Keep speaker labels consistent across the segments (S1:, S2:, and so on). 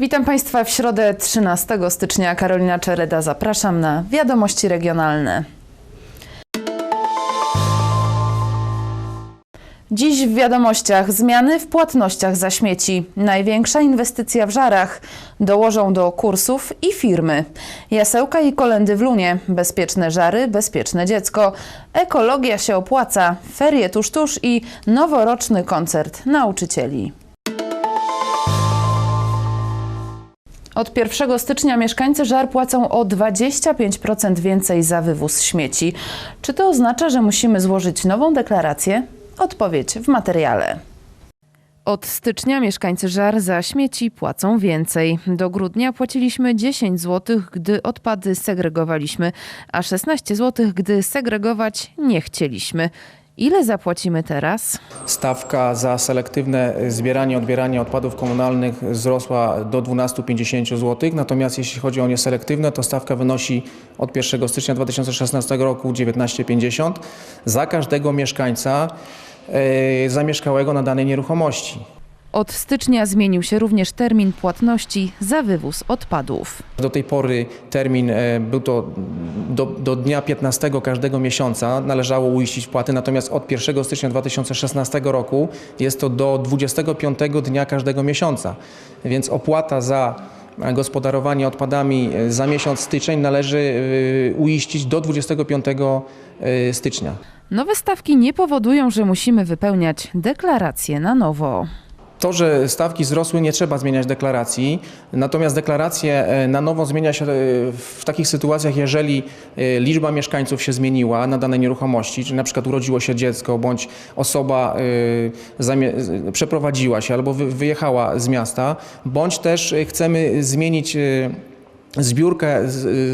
S1: Witam Państwa w środę 13 stycznia. Karolina Czereda, zapraszam na wiadomości regionalne. Dziś w wiadomościach zmiany w płatnościach za śmieci. Największa inwestycja w żarach. Dołożą do kursów i firmy. Jasełka i kolendy w Lunie. Bezpieczne żary, bezpieczne dziecko. Ekologia się opłaca. Ferie tuż tuż i noworoczny koncert nauczycieli. Od 1 stycznia mieszkańcy żar płacą o 25% więcej za wywóz śmieci. Czy to oznacza, że musimy złożyć nową deklarację? Odpowiedź w materiale. Od stycznia mieszkańcy żar za śmieci płacą więcej. Do grudnia płaciliśmy 10 zł, gdy odpady segregowaliśmy, a 16 zł, gdy segregować nie chcieliśmy. Ile zapłacimy teraz?
S2: Stawka za selektywne zbieranie, odbieranie odpadów komunalnych wzrosła do 12,50 zł, natomiast jeśli chodzi o nieselektywne, to stawka wynosi od 1 stycznia 2016 roku 19,50 za każdego mieszkańca e, zamieszkałego na danej nieruchomości.
S1: Od stycznia zmienił się również termin płatności za wywóz odpadów.
S2: Do tej pory termin e, był to do, do dnia 15 każdego miesiąca należało uiścić wpłaty, natomiast od 1 stycznia 2016 roku jest to do 25 dnia każdego miesiąca. Więc opłata za gospodarowanie odpadami e, za miesiąc styczeń należy e, uiścić do 25 e, stycznia.
S1: Nowe stawki nie powodują, że musimy wypełniać deklaracje na nowo.
S2: To, że stawki wzrosły, nie trzeba zmieniać deklaracji, natomiast deklaracje e, na nowo zmienia się e, w takich sytuacjach, jeżeli e, liczba mieszkańców się zmieniła na danej nieruchomości, czy na przykład urodziło się dziecko, bądź osoba przeprowadziła się albo wy- wyjechała z miasta, bądź też chcemy zmienić zbiórkę,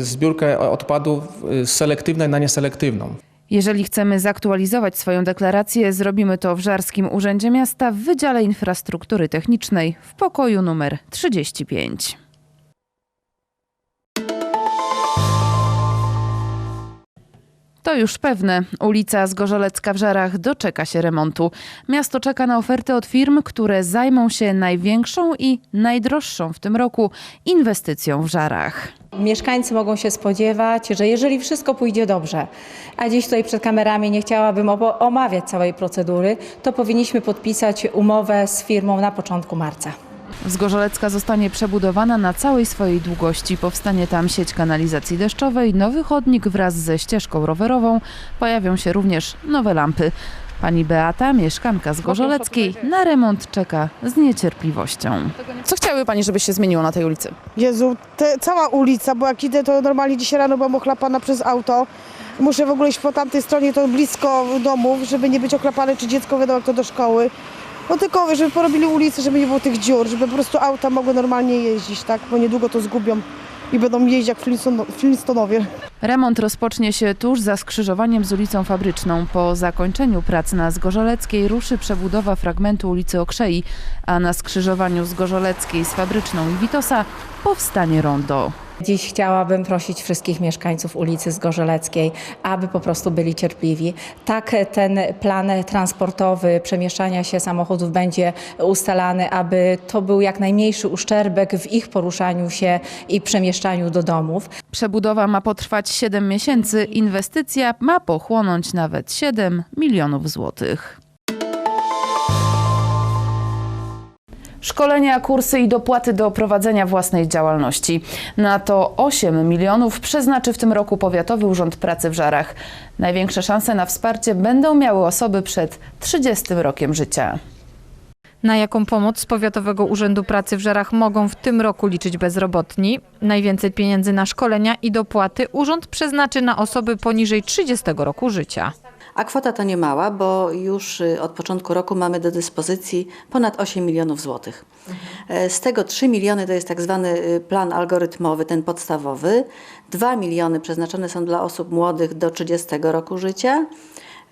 S2: zbiórkę odpadów z selektywnej na nieselektywną.
S1: Jeżeli chcemy zaktualizować swoją deklarację, zrobimy to w Żarskim Urzędzie Miasta w Wydziale Infrastruktury Technicznej w pokoju numer 35. To już pewne. Ulica Zgorzelecka w Żarach doczeka się remontu. Miasto czeka na oferty od firm, które zajmą się największą i najdroższą w tym roku inwestycją w Żarach.
S3: Mieszkańcy mogą się spodziewać, że jeżeli wszystko pójdzie dobrze, a dziś tutaj przed kamerami nie chciałabym omawiać całej procedury, to powinniśmy podpisać umowę z firmą na początku marca.
S1: Zgorzelecka zostanie przebudowana na całej swojej długości. Powstanie tam sieć kanalizacji deszczowej, nowy chodnik wraz ze ścieżką rowerową. Pojawią się również nowe lampy. Pani Beata, mieszkanka z Gorzoleckiej, na remont czeka z niecierpliwością. Co chciałaby Pani, żeby się zmieniło na tej ulicy?
S4: Jezu, te, cała ulica, bo jak idę, to normalnie dzisiaj rano byłam ochlapana przez auto. Muszę w ogóle iść po tamtej stronie, to blisko domów, żeby nie być ochlapane, czy dziecko wiadomo jak to do szkoły. No tylko, żeby porobili ulicę, żeby nie było tych dziur, żeby po prostu auta mogły normalnie jeździć, tak? Bo niedługo to zgubią i będą jeździć jak Flintstone- Flintstonowie.
S1: Remont rozpocznie się tuż za skrzyżowaniem z ulicą Fabryczną. Po zakończeniu prac na Zgorzeleckiej ruszy przebudowa fragmentu ulicy Okrzei, a na skrzyżowaniu Zgorzeleckiej z Fabryczną i Witosa powstanie rondo.
S3: Dziś chciałabym prosić wszystkich mieszkańców ulicy Zgorzeleckiej, aby po prostu byli cierpliwi. Tak ten plan transportowy przemieszczania się samochodów będzie ustalany, aby to był jak najmniejszy uszczerbek w ich poruszaniu się i przemieszczaniu do domów.
S1: Przebudowa ma potrwać 7 miesięcy, inwestycja ma pochłonąć nawet 7 milionów złotych. Szkolenia, kursy i dopłaty do prowadzenia własnej działalności. Na to 8 milionów przeznaczy w tym roku Powiatowy Urząd Pracy w Żarach. Największe szanse na wsparcie będą miały osoby przed 30 rokiem życia.
S5: Na jaką pomoc z Powiatowego Urzędu Pracy w Żarach mogą w tym roku liczyć bezrobotni? Najwięcej pieniędzy na szkolenia i dopłaty urząd przeznaczy na osoby poniżej 30 roku życia.
S6: A kwota to nie mała, bo już y, od początku roku mamy do dyspozycji ponad 8 milionów złotych. E, Z tego 3 miliony to jest tak zwany y, plan algorytmowy, ten podstawowy. 2 miliony przeznaczone są dla osób młodych do 30 roku życia.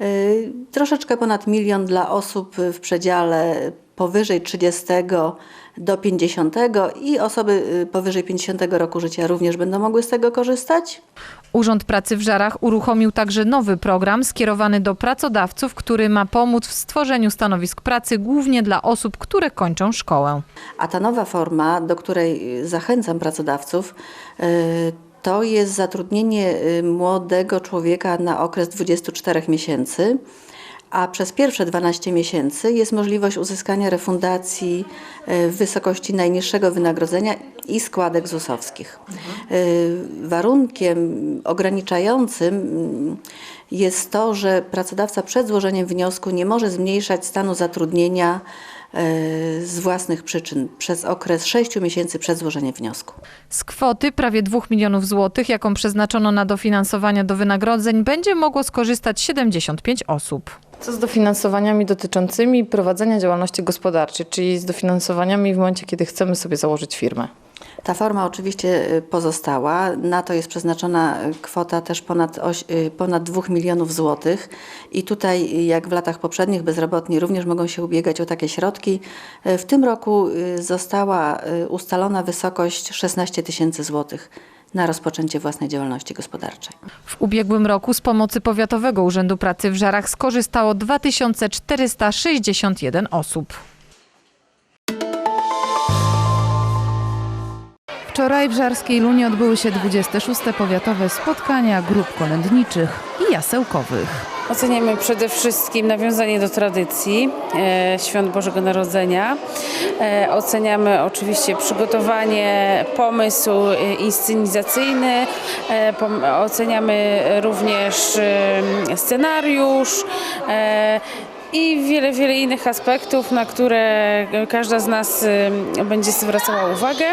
S6: Y, Troszeczkę ponad milion dla osób w przedziale powyżej 30 do 50 i osoby y, powyżej 50 roku życia również będą mogły z tego korzystać.
S5: Urząd Pracy w Żarach uruchomił także nowy program skierowany do pracodawców, który ma pomóc w stworzeniu stanowisk pracy głównie dla osób, które kończą szkołę.
S6: A ta nowa forma, do której zachęcam pracodawców, y, to jest zatrudnienie y, młodego człowieka na okres 24 miesięcy, a przez pierwsze 12 miesięcy jest możliwość uzyskania refundacji y, w wysokości najniższego wynagrodzenia i składek ZUS-owskich. Y, Warunkiem ograniczającym mm, jest to, że pracodawca przed złożeniem wniosku nie może zmniejszać stanu zatrudnienia z własnych przyczyn przez okres 6 miesięcy przed złożeniem wniosku.
S5: Z kwoty prawie 2 milionów złotych, jaką przeznaczono na dofinansowania do wynagrodzeń, będzie mogło skorzystać 75 osób.
S7: Co z dofinansowaniami dotyczącymi prowadzenia działalności gospodarczej, czyli z dofinansowaniami w momencie, kiedy chcemy sobie założyć firmę?
S6: Ta forma oczywiście y, pozostała. Na to jest przeznaczona y, kwota też ponad, y, ponad 2 milionów złotych. I tutaj, jak w latach poprzednich, bezrobotni również mogą się ubiegać o takie środki. W tym roku została ustalona wysokość 16 tysięcy złotych na rozpoczęcie własnej działalności gospodarczej.
S5: W ubiegłym roku z pomocy Powiatowego Urzędu Pracy w Żarach skorzystało 2461 osób.
S1: Wczoraj w Żarskiej Lunie odbyły się 26. powiatowe spotkania grup kolędniczych i jasełkowych.
S8: Oceniamy przede wszystkim nawiązanie do tradycji e, Świąt Bożego Narodzenia. E, oceniamy oczywiście przygotowanie, pomysł e, inscenizacyjny. E, pom, oceniamy również e, scenariusz. I wiele, wiele innych aspektów, na które każda z nas y, będzie zwracała uwagę,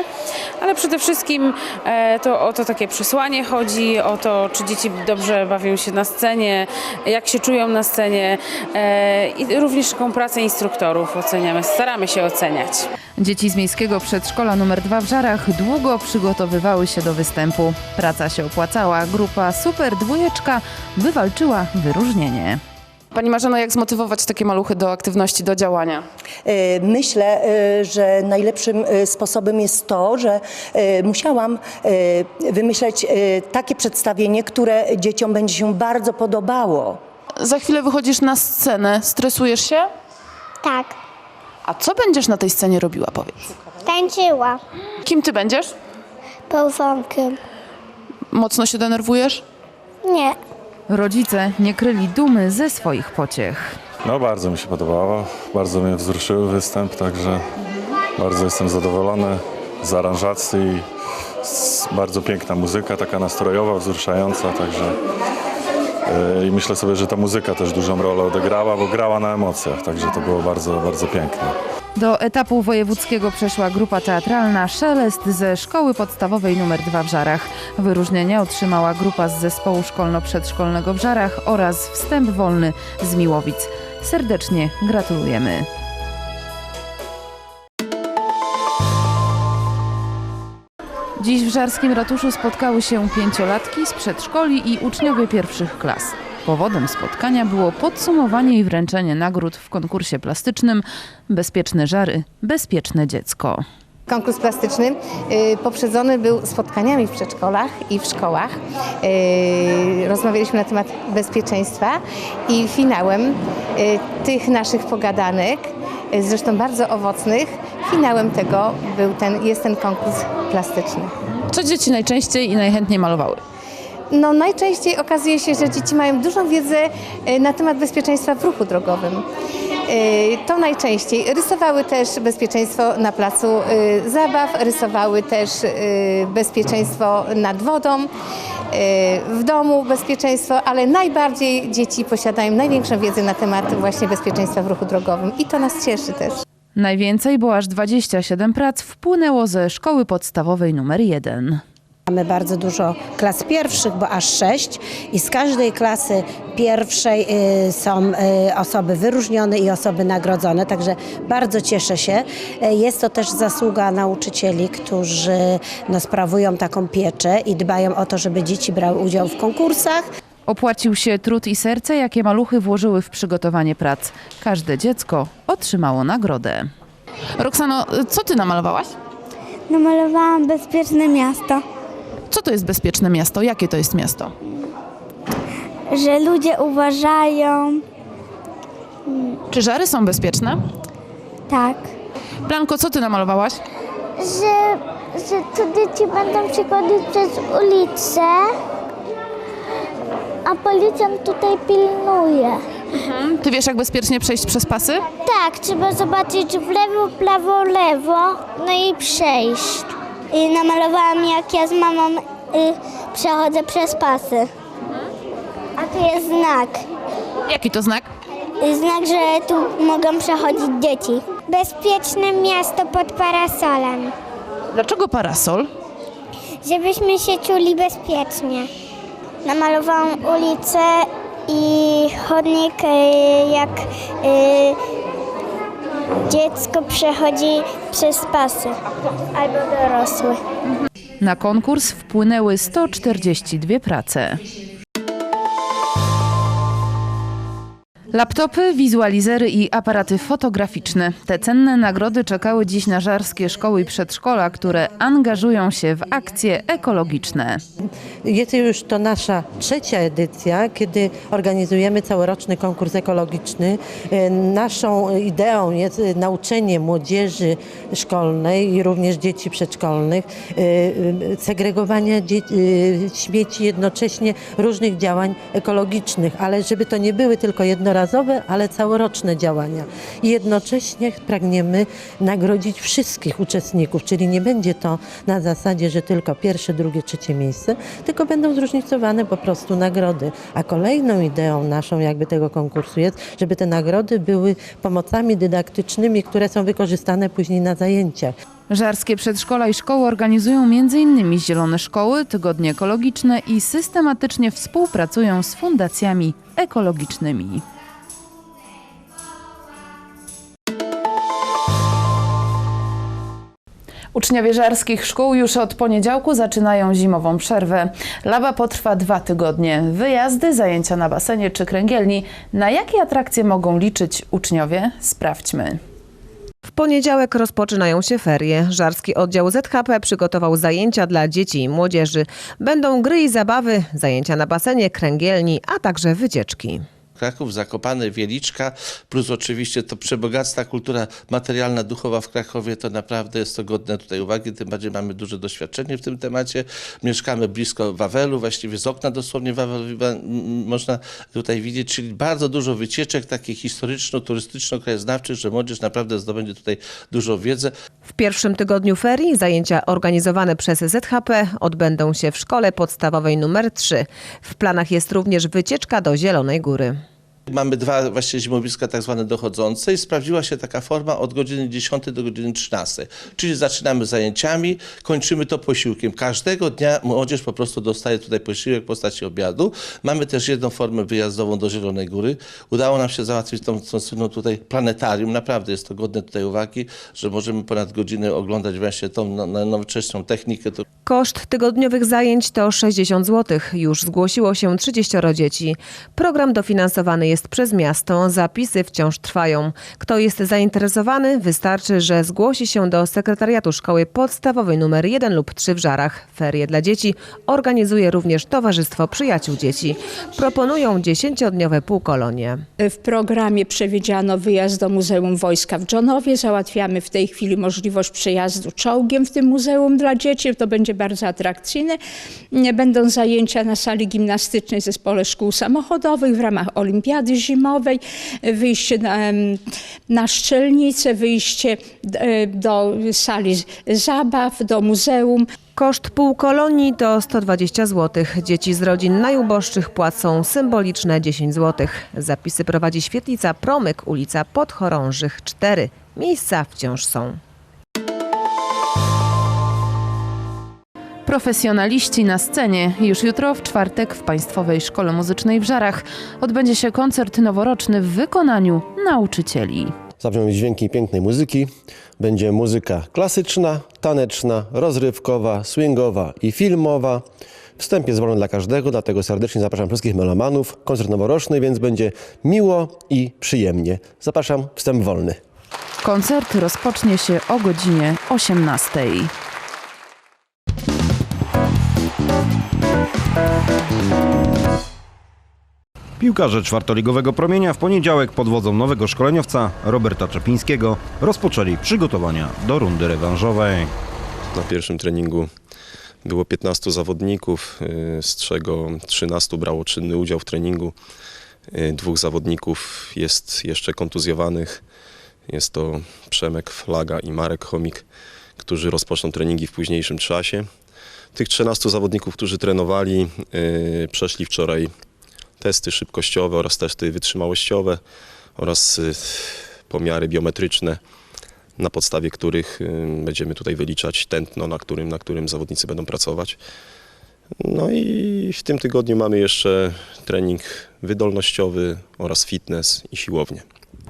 S8: ale przede wszystkim e, to o to takie przesłanie chodzi, o to, czy dzieci dobrze bawią się na scenie, jak się czują na scenie e, i również taką pracę instruktorów oceniamy, staramy się oceniać.
S1: Dzieci z miejskiego przedszkola nr 2 w Żarach długo przygotowywały się do występu. Praca się opłacała. Grupa Super Dwójeczka wywalczyła wyróżnienie.
S7: Pani Marzeno, jak zmotywować takie maluchy do aktywności, do działania?
S9: E, Myślę, e, że najlepszym e, sposobem jest to, że musiałam wymyśleć takie przedstawienie, które dzieciom będzie się bardzo podobało.
S7: Za chwilę wychodzisz na scenę. Stresujesz się?
S10: Tak,
S7: A co będziesz na tej scenie robiła, powiedz?
S10: tańczyła
S7: Kim ty będziesz?
S10: pałzonkiem.
S7: Mocno się denerwujesz?
S10: Nie,
S1: Rodzice nie kryli dumy ze swoich pociech.
S11: No bardzo mi się podobało, bardzo mnie wzruszył występ, także bardzo jestem zadowolony z aranżacji, bardzo piękna muzyka, taka nastrojowa, wzruszająca, także yy, i myślę sobie, że ta muzyka też dużą rolę odegrała, bo grała na emocjach, także to było bardzo, bardzo piękne.
S1: Do etapu wojewódzkiego przeszła grupa teatralna Szelest ze szkoły podstawowej nr 2 w Żarach. Wyróżnienia otrzymała grupa z zespołu szkolno-przedszkolnego w Żarach oraz wstęp wolny z Miłowic. Serdecznie gratulujemy. Dziś w Żarskim Ratuszu spotkały się pięciolatki z przedszkoli i uczniowie pierwszych klas. Powodem spotkania było podsumowanie i wręczenie nagród w konkursie plastycznym Bezpieczne Żary, Bezpieczne Dziecko.
S12: Konkurs plastyczny y, poprzedzony był spotkaniami w przedszkolach i w szkołach. Y, Rozmawialiśmy na temat bezpieczeństwa i finałem y, tych naszych pogadanek, zresztą bardzo owocnych, finałem tego był ten, jest ten konkurs plastyczny.
S7: Co dzieci najczęściej i najchętniej malowały?
S12: No, najczęściej okazuje się, że dzieci mają dużą wiedzę y, na temat bezpieczeństwa w ruchu drogowym. Y, To najczęściej. Rysowały też bezpieczeństwo na placu y, zabaw, rysowały też bezpieczeństwo nad wodą, w domu bezpieczeństwo, ale najbardziej dzieci posiadają największą wiedzę na temat właśnie bezpieczeństwa w ruchu drogowym i to nas cieszy też.
S1: Najwięcej, bo aż 27 prac wpłynęło ze szkoły podstawowej numer 1.
S13: Mamy bardzo dużo klas pierwszych, bo aż sześć i z każdej klasy pierwszej y, są y, osoby wyróżnione i osoby nagrodzone, także bardzo cieszę się. Y, Jest to też zasługa nauczycieli, którzy no, sprawują taką pieczę i dbają o to, żeby dzieci brały udział w konkursach.
S1: Opłacił się trud i serce, jakie maluchy włożyły w przygotowanie prac. Każde dziecko otrzymało nagrodę. Roxano, co ty namalowałaś?
S10: Namalowałam bezpieczne miasto,
S1: Co to jest bezpieczne miasto? Jakie to jest miasto?
S10: że ludzie uważają.
S1: Czy żary są bezpieczne?
S10: Tak.
S1: Blanko, co ty namalowałaś?
S10: Że, że tu dzieci będą przechodzić przez ulicę, a policjant tutaj pilnuje.
S1: Ty wiesz, jak bezpiecznie przejść przez pasy?
S10: Tak, trzeba zobaczyć w lewo, prawo, lewo, no i przejść. I namalowałam, jak ja z mamą y, przechodzę przez pasy. A tu jest znak.
S1: Jaki to znak?
S10: Znak, że tu mogą przechodzić dzieci. Bezpieczne miasto pod parasolem.
S1: Dlaczego parasol?
S10: Żebyśmy się czuli bezpiecznie. Namalowałam ulicę i chodnik, y, jak y, dziecko przechodzi przez pasy albo dorosły.
S1: Na konkurs wpłynęły 142 prace. Laptopy, wizualizery i aparaty fotograficzne. Te cenne nagrody czekały dziś na żarskie szkoły i przedszkola, które angażują się w akcje ekologiczne.
S14: Jest już to nasza trzecia edycja, kiedy organizujemy całoroczny konkurs ekologiczny. E, Naszą ideą jest nauczenie młodzieży szkolnej i również dzieci przedszkolnych e, e, segregowania śmieci, jednocześnie różnych działań ekologicznych, ale żeby to nie były tylko jednorazowe, ale całoroczne działania. I jednocześnie pragniemy nagrodzić wszystkich uczestników, czyli nie będzie to na zasadzie, że tylko pierwsze, drugie, trzecie miejsce, tylko będą zróżnicowane po prostu nagrody. A kolejną ideą naszą jakby tego konkursu jest, żeby te nagrody były pomocami dydaktycznymi, które są wykorzystane później na zajęciach.
S1: Żarskie przedszkola i szkoły organizują m.in. zielone szkoły, tygodnie ekologiczne i systematycznie współpracują z fundacjami ekologicznymi. Uczniowie żarskich szkół już od poniedziałku zaczynają zimową przerwę. Laba potrwa dwa tygodnie. Wyjazdy, zajęcia na basenie czy kręgielni. Na jakie atrakcje mogą liczyć uczniowie? Sprawdźmy.
S15: W poniedziałek rozpoczynają się ferie. Żarski oddział ZHP przygotował zajęcia dla dzieci i młodzieży. Będą gry i zabawy, zajęcia na basenie, kręgielni, a także wycieczki.
S16: Kraków, Zakopane, Wieliczka, plus oczywiście to przebogacta kultura materialna, duchowa w Krakowie, to naprawdę jest to godne tutaj uwagi, tym bardziej mamy duże doświadczenie w tym temacie. Mieszkamy blisko Wawelu, właściwie z okna dosłownie Wawelu m- można tutaj widzieć, czyli bardzo dużo wycieczek takich historyczno-turystyczno-krajoznawczych, że młodzież naprawdę zdobędzie tutaj dużo wiedzy.
S15: W pierwszym tygodniu ferii zajęcia organizowane przez ZHP odbędą się w szkole podstawowej numer 3. W planach jest również wycieczka do Zielonej Góry.
S16: Mamy dwa właśnie zimowiska tak zwane dochodzące i sprawdziła się taka forma od godziny 10 do godziny 13. Czyli zaczynamy zajęciami, kończymy to posiłkiem. Każdego dnia młodzież po prostu dostaje tutaj posiłek w postaci obiadu. Mamy też jedną formę wyjazdową do Zielonej Góry. Udało nam się załatwić tą, tą słynną tutaj planetarium. Naprawdę jest to godne tutaj uwagi, że możemy ponad godzinę oglądać właśnie tą no, no, nowocześną technikę.
S15: Koszt tygodniowych zajęć to 60 zł. Już zgłosiło się 30 dzieci. Program dofinansowany jest przez miasto. Zapisy wciąż trwają. Kto jest zainteresowany, wystarczy, że zgłosi się do sekretariatu szkoły podstawowej nr 1 lub 3 w Żarach. Ferie dla dzieci organizuje również Towarzystwo Przyjaciół Dzieci. Proponują 10-dniowe półkolonie.
S17: W programie przewidziano wyjazd do Muzeum Wojska w Dżonowie. Załatwiamy w tej chwili możliwość przejazdu czołgiem w tym muzeum dla dzieci. To będzie bardzo atrakcyjne. Będą zajęcia na sali gimnastycznej w Zespole Szkół Samochodowych w ramach Olimpiady Zimowej, wyjście na, na szczelnicę, wyjście e, do sali zabaw, do muzeum.
S15: Koszt półkolonii to 120 zł. Dzieci z rodzin najuboższych płacą symboliczne 10 zł. Zapisy prowadzi świetlica Promyk, ulica Podchorążych 4. Miejsca wciąż są.
S1: Profesjonaliści na scenie. Już jutro, w czwartek, w Państwowej Szkole Muzycznej w Żarach odbędzie się koncert noworoczny w wykonaniu nauczycieli.
S18: Zabrzmią dźwięki pięknej muzyki. Będzie muzyka klasyczna, taneczna, rozrywkowa, swingowa i filmowa. Wstęp jest wolny dla każdego, dlatego serdecznie zapraszam wszystkich melomanów. Koncert noworoczny, więc będzie miło i przyjemnie. Zapraszam, wstęp wolny.
S1: Koncert rozpocznie się o godzinie 18.
S19: Piłkarze czwartoligowego promienia w poniedziałek pod wodzą nowego szkoleniowca Roberta Czepińskiego rozpoczęli przygotowania do rundy rewanżowej.
S20: Na pierwszym treningu było 15 zawodników, y, z czego 13 brało czynny udział w treningu. Y, Dwóch zawodników jest jeszcze kontuzjowanych. Jest to Przemek Flaga i Marek Chomik, którzy rozpoczną treningi w późniejszym czasie. Tych 13 zawodników, którzy trenowali, y, przeszli wczoraj testy szybkościowe oraz testy wytrzymałościowe oraz y, pomiary biometryczne na podstawie których y, będziemy tutaj wyliczać tętno, na którym, na którym zawodnicy będą pracować. No i w tym tygodniu mamy jeszcze trening wydolnościowy oraz fitness i siłownię.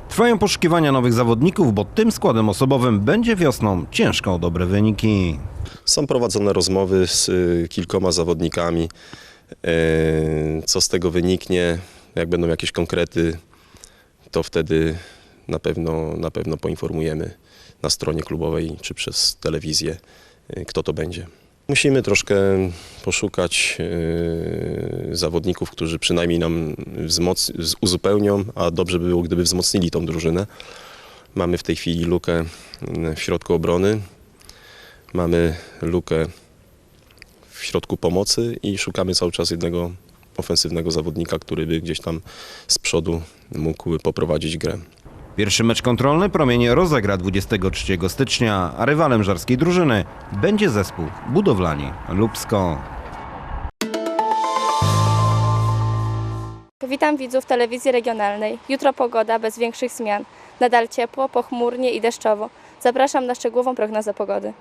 S19: Trwają poszukiwania nowych zawodników, bo tym składem osobowym będzie wiosną ciężko o dobre wyniki.
S20: Są prowadzone rozmowy z y, kilkoma zawodnikami. Y, Co z tego wyniknie, jak będą jakieś konkrety, to wtedy na pewno, na pewno poinformujemy na stronie klubowej czy przez telewizję, y, kto to będzie. Musimy troszkę poszukać zawodników, którzy przynajmniej nam uzupełnią, a dobrze by było, gdyby wzmocnili tą drużynę. Mamy w tej chwili lukę w środku obrony, mamy lukę w środku pomocy i szukamy cały czas jednego ofensywnego zawodnika, który by gdzieś tam z przodu mógł poprowadzić grę.
S19: Pierwszy mecz kontrolny promienie rozegra 23 stycznia, a rywalem żarskiej drużyny będzie zespół Budowlani Lubsko.
S21: Witam widzów telewizji regionalnej. Jutro pogoda bez większych zmian. Nadal ciepło, pochmurnie i deszczowo. Zapraszam na szczegółową prognozę pogody.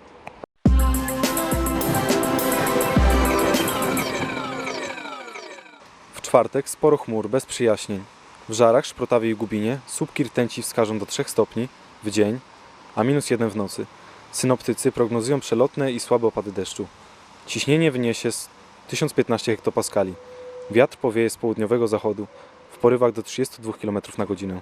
S22: Czwartek sporo chmur, bez przyjaśnień. W Żarach, Szprotawie i Gubinie słupki rtęci wskażą do 3 stopni w dzień, a minus 1 w nocy. Synoptycy prognozują przelotne i słabe opady deszczu. Ciśnienie wyniesie z 1015 hektopaskali. Wiatr powieje z południowego zachodu w porywach do 32 km na godzinę.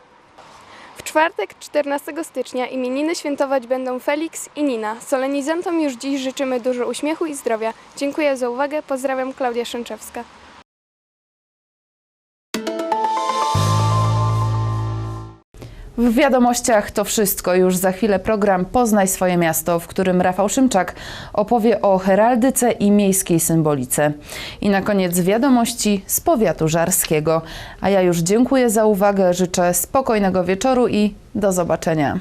S23: W czwartek, 14 stycznia, imieniny świętować będą Felix i Nina. Solenizantom już dziś życzymy dużo uśmiechu i zdrowia. Dziękuję za uwagę, pozdrawiam Klaudia Szymczewska.
S1: W wiadomościach to wszystko. Już za chwilę program Poznaj swoje miasto, w którym Rafał Szymczak opowie o heraldyce i miejskiej symbolice. I na koniec wiadomości z powiatu żarskiego. A ja już dziękuję za uwagę, życzę spokojnego wieczoru i do zobaczenia.